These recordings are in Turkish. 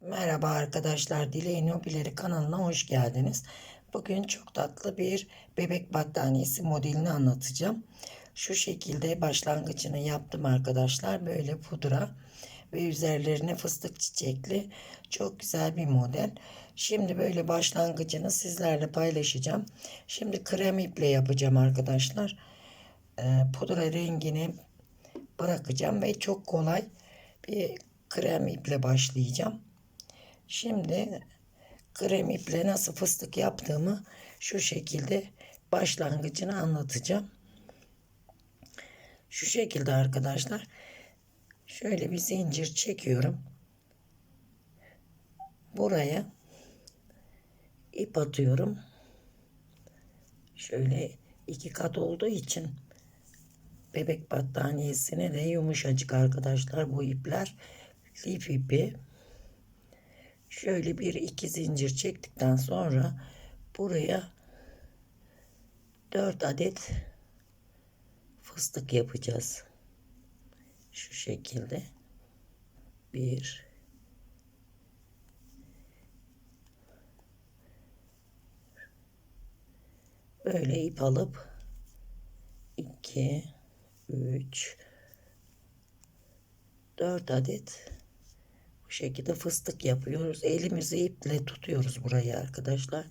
Merhaba arkadaşlar, Dileğin Hobileri kanalına hoş geldiniz. Bugün çok tatlı bir bebek battaniyesi modelini anlatacağım. Şu şekilde başlangıcını yaptım arkadaşlar. Böyle pudra ve üzerlerine fıstık çiçekli çok güzel bir model. Şimdi böyle başlangıcını sizlerle paylaşacağım. Şimdi krem iple yapacağım arkadaşlar. Ee, pudra rengini bırakacağım ve çok kolay bir krem iple başlayacağım. Şimdi krem iple nasıl fıstık yaptığımı şu şekilde başlangıcını anlatacağım. Şu şekilde arkadaşlar. Şöyle bir zincir çekiyorum. Buraya ip atıyorum. Şöyle iki kat olduğu için bebek battaniyesine de yumuşacık arkadaşlar bu ipler. Lif ipi. Şöyle bir iki zincir çektikten sonra buraya 4 adet fıstık yapacağız. Şu şekilde. Bir Böyle ip alıp 2 3 4 adet bu şekilde fıstık yapıyoruz. Elimizi iple tutuyoruz burayı arkadaşlar.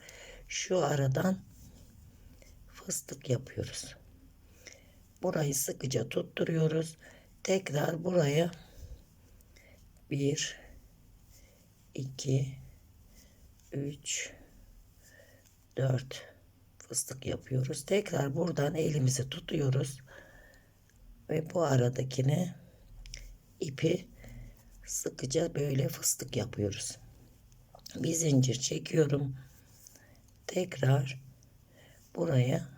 Şu aradan fıstık yapıyoruz. Burayı sıkıca tutturuyoruz. Tekrar buraya 1 2 3 4 fıstık yapıyoruz. Tekrar buradan elimizi tutuyoruz. Ve bu aradakini ipi sıkıca böyle fıstık yapıyoruz. Bir zincir çekiyorum. Tekrar buraya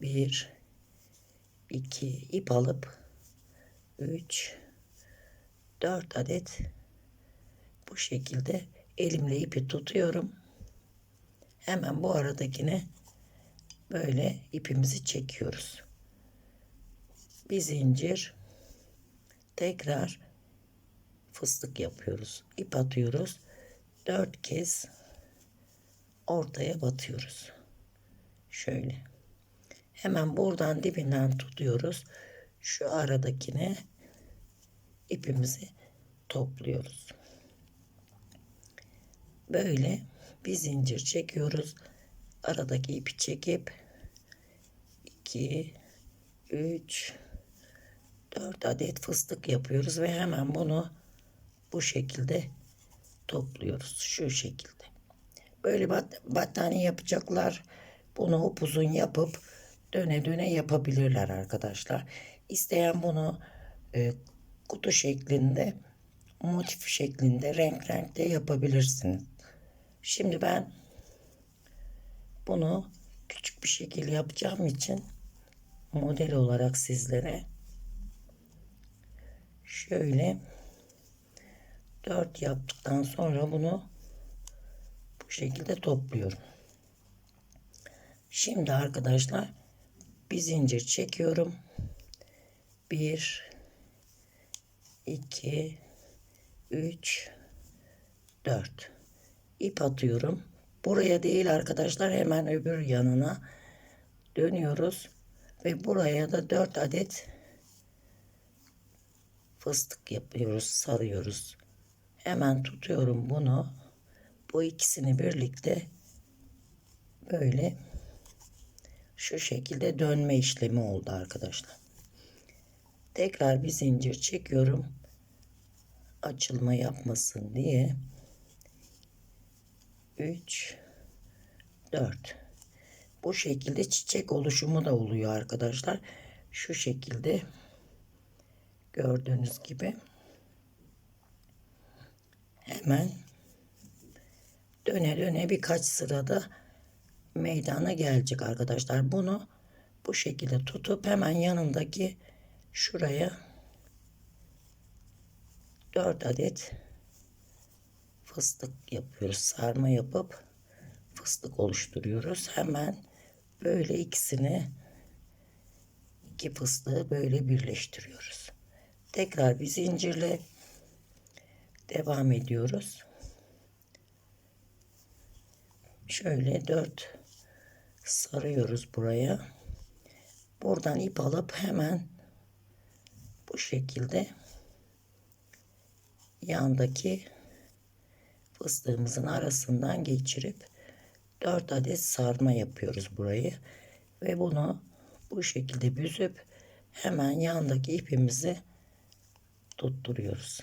bir iki ip alıp üç dört adet bu şekilde elimle ipi tutuyorum. Hemen bu aradakine böyle ipimizi çekiyoruz. Bir zincir tekrar fıstık yapıyoruz. İp atıyoruz. Dört kez ortaya batıyoruz. Şöyle. Hemen buradan dibinden tutuyoruz. Şu aradakine ipimizi topluyoruz. Böyle bir zincir çekiyoruz. Aradaki ipi çekip 2 3 4 adet fıstık yapıyoruz ve hemen bunu bu şekilde topluyoruz. Şu şekilde. Böyle bat battaniye yapacaklar. Bunu upuzun yapıp döne döne yapabilirler arkadaşlar. İsteyen bunu e, kutu şeklinde, motif şeklinde, renk renkte yapabilirsiniz. Şimdi ben bunu küçük bir şekilde yapacağım için model olarak sizlere şöyle 4 yaptıktan sonra bunu bu şekilde topluyorum. Şimdi arkadaşlar bir zincir çekiyorum. 1 2 3 4 ip atıyorum. Buraya değil arkadaşlar hemen öbür yanına dönüyoruz ve buraya da 4 adet fıstık yapıyoruz, sarıyoruz. Hemen tutuyorum bunu. Bu ikisini birlikte böyle şu şekilde dönme işlemi oldu arkadaşlar. Tekrar bir zincir çekiyorum. Açılma yapmasın diye. 3 4 Bu şekilde çiçek oluşumu da oluyor arkadaşlar. Şu şekilde gördüğünüz gibi hemen döne döne birkaç sırada meydana gelecek arkadaşlar. Bunu bu şekilde tutup hemen yanındaki şuraya 4 adet fıstık yapıyoruz. Sarma yapıp fıstık oluşturuyoruz. Hemen böyle ikisini iki fıstığı böyle birleştiriyoruz. Tekrar bir zincirle devam ediyoruz. şöyle dört sarıyoruz buraya. Buradan ip alıp hemen bu şekilde yandaki fıstığımızın arasından geçirip 4 adet sarma yapıyoruz burayı ve bunu bu şekilde büzüp hemen yandaki ipimizi tutturuyoruz.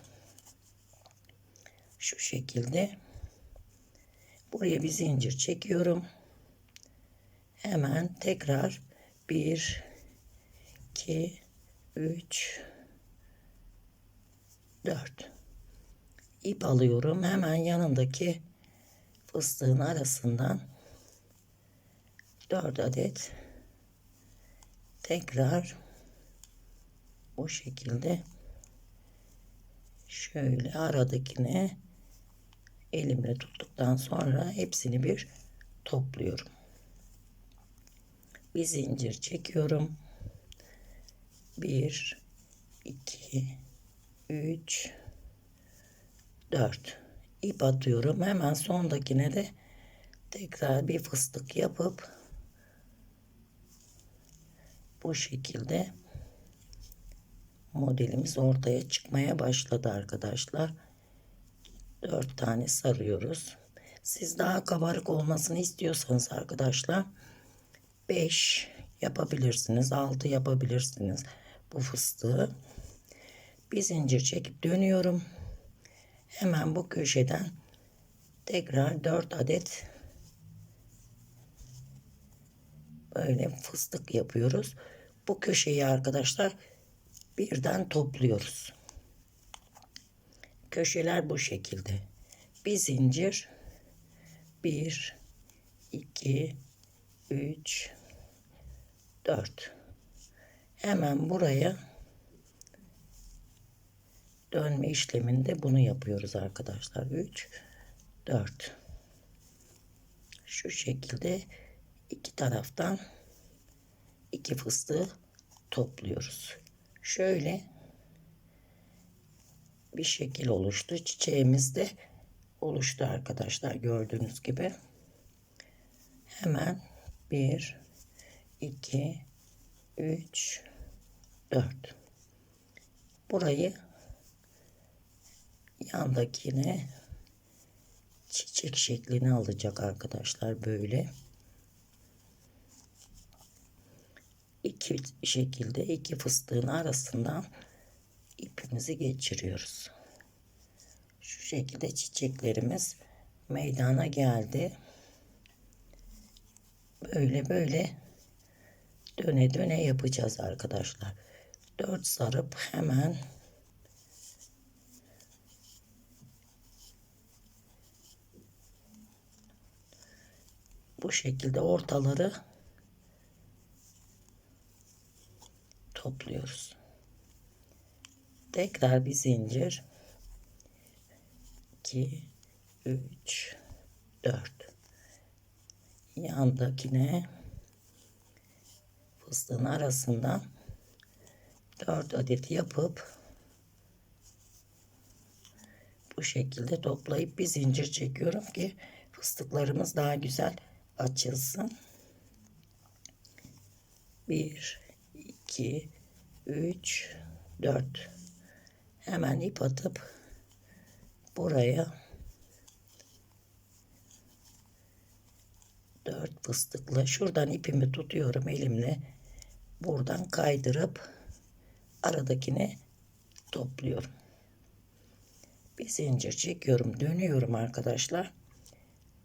Şu şekilde buraya bir zincir çekiyorum. Hemen tekrar 1 2 3 4 ip alıyorum. Hemen yanındaki fıstığın arasından 4 adet tekrar bu şekilde şöyle aradakine elimle tuttuktan sonra hepsini bir topluyorum. Bir zincir çekiyorum. 1 2 3 4 ip atıyorum. Hemen sondakine de tekrar bir fıstık yapıp bu şekilde modelimiz ortaya çıkmaya başladı arkadaşlar. 4 tane sarıyoruz. Siz daha kabarık olmasını istiyorsanız arkadaşlar 5 yapabilirsiniz. 6 yapabilirsiniz bu fıstığı. Bir zincir çekip dönüyorum. Hemen bu köşeden tekrar 4 adet böyle fıstık yapıyoruz. Bu köşeyi arkadaşlar birden topluyoruz. Köşeler bu şekilde. Bir zincir. 1 2 3 4 hemen buraya dönme işleminde bunu yapıyoruz arkadaşlar. 3 4 şu şekilde iki taraftan iki fıstığı topluyoruz. Şöyle bir şekil oluştu. Çiçeğimiz de oluştu arkadaşlar gördüğünüz gibi. Hemen 1 2 3 4 burayı yandakine çiçek şeklini alacak arkadaşlar böyle. İki şekilde iki fıstığın arasından ipimizi geçiriyoruz. Şu şekilde çiçeklerimiz meydana geldi. Böyle böyle döne döne yapacağız arkadaşlar. 4 sarıp hemen bu şekilde ortaları topluyoruz. Tekrar bir zincir. 2 3 4 yandakine fıstığın arasından 4 adet yapıp bu şekilde toplayıp bir zincir çekiyorum ki fıstıklarımız daha güzel açılsın. 1 2 3 4 hemen ip atıp buraya 4 fıstıkla şuradan ipimi tutuyorum elimle. Buradan kaydırıp aradakine topluyorum. Bir zincir çekiyorum dönüyorum arkadaşlar.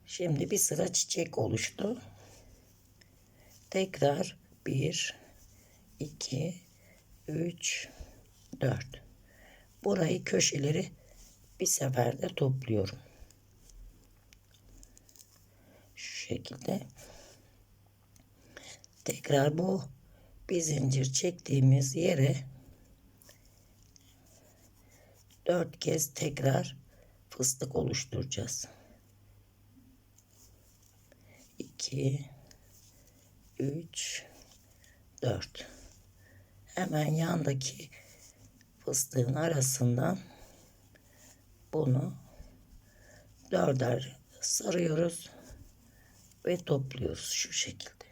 Şimdi bir sıra çiçek oluştu. Tekrar 1 2 3 4 Burayı köşeleri bir seferde topluyorum. Şu şekilde. Tekrar bu bir zincir çektiğimiz yere dört kez tekrar fıstık oluşturacağız. 2 3 4 hemen yandaki fıstığın arasından bunu dörder sarıyoruz ve topluyoruz şu şekilde.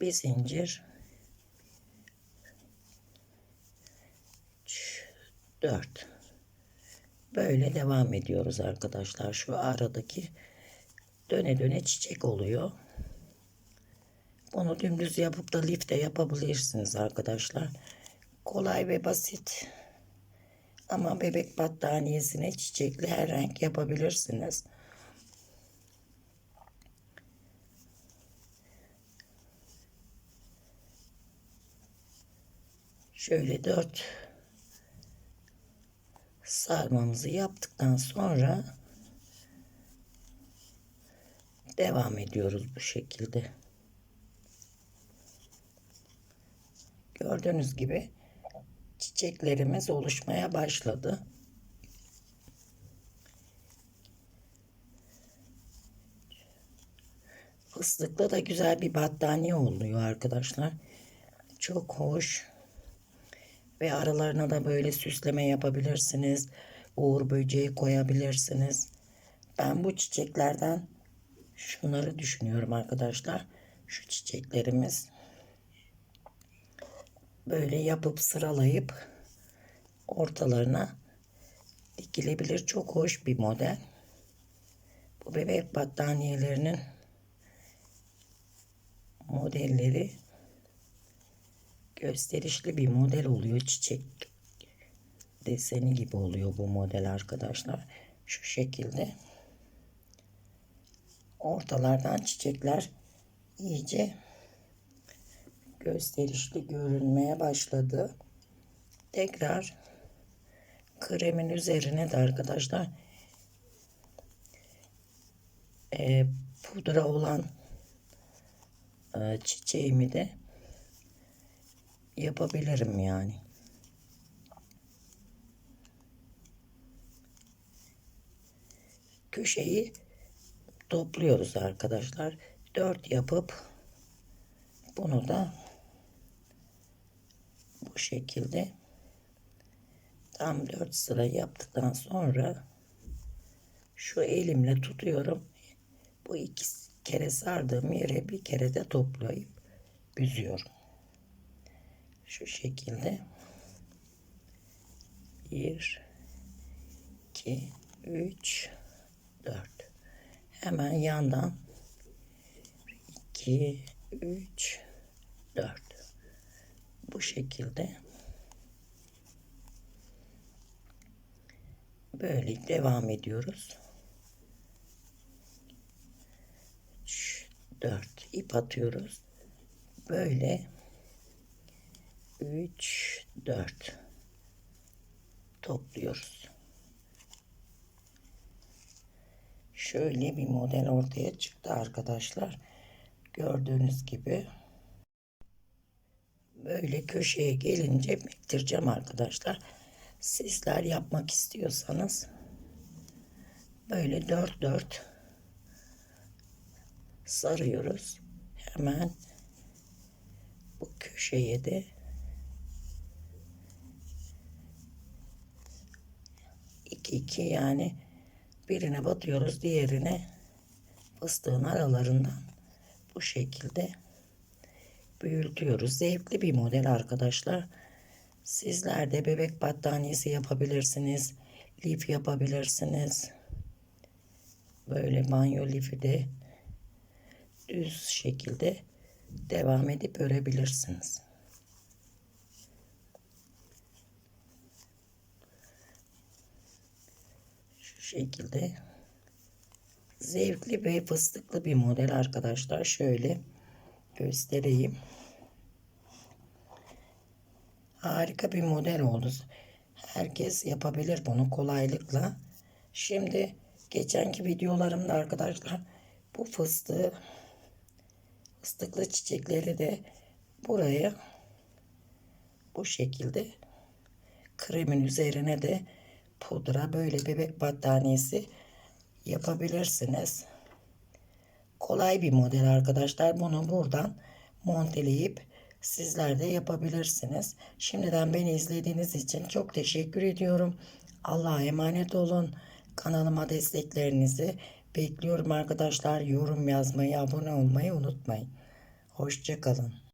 Bir zincir 3 4 Böyle devam ediyoruz arkadaşlar. Şu aradaki döne döne çiçek oluyor. Bunu dümdüz yapıp da lifte yapabilirsiniz arkadaşlar. Kolay ve basit. Ama bebek battaniyesine çiçekli her renk yapabilirsiniz. Şöyle dört sarmamızı yaptıktan sonra devam ediyoruz bu şekilde. Gördüğünüz gibi çiçeklerimiz oluşmaya başladı. Fıstıklı da güzel bir battaniye oluyor arkadaşlar. Çok hoş. Ve aralarına da böyle süsleme yapabilirsiniz. Uğur böceği koyabilirsiniz. Ben bu çiçeklerden şunları düşünüyorum arkadaşlar. Şu çiçeklerimiz böyle yapıp sıralayıp ortalarına dikilebilir. Çok hoş bir model. Bu bebek battaniyelerinin modelleri gösterişli bir model oluyor. Çiçek deseni gibi oluyor bu model arkadaşlar. Şu şekilde ortalardan çiçekler iyice gösterişli görünmeye başladı. Tekrar kremin üzerine de arkadaşlar e, pudra olan e, çiçeğimi de yapabilirim yani. Köşeyi topluyoruz arkadaşlar. 4 yapıp bunu da bu şekilde tam 4 sıra yaptıktan sonra şu elimle tutuyorum. Bu iki kere sardığım yere bir kere de toplayıp büzüyorum. Şu şekilde. 1 2 3 4 Hemen yandan 2 3 4 Bu şekilde böyle devam ediyoruz. 3 4 ip atıyoruz. Böyle 3 4 topluyoruz. Şöyle bir model ortaya çıktı arkadaşlar. Gördüğünüz gibi böyle köşeye gelince bitireceğim arkadaşlar. Sizler yapmak istiyorsanız böyle 4 4 sarıyoruz. Hemen bu köşeye de 2 2 yani birine batıyoruz diğerine fıstığın aralarından bu şekilde büyütüyoruz. Zevkli bir model arkadaşlar. Sizler de bebek battaniyesi yapabilirsiniz. Lif yapabilirsiniz. Böyle banyo lifi de düz şekilde devam edip örebilirsiniz. Şu şekilde zevkli ve fıstıklı bir model arkadaşlar. Şöyle göstereyim. Harika bir model oldu. Herkes yapabilir bunu kolaylıkla. Şimdi geçenki videolarımda arkadaşlar bu fıstığı fıstıklı çiçekleri de buraya bu şekilde kremin üzerine de pudra böyle bebek battaniyesi yapabilirsiniz. Kolay bir model arkadaşlar. Bunu buradan monteleyip sizler de yapabilirsiniz. Şimdiden beni izlediğiniz için çok teşekkür ediyorum. Allah'a emanet olun. Kanalıma desteklerinizi Bekliyorum arkadaşlar. Yorum yazmayı, abone olmayı unutmayın. Hoşçakalın.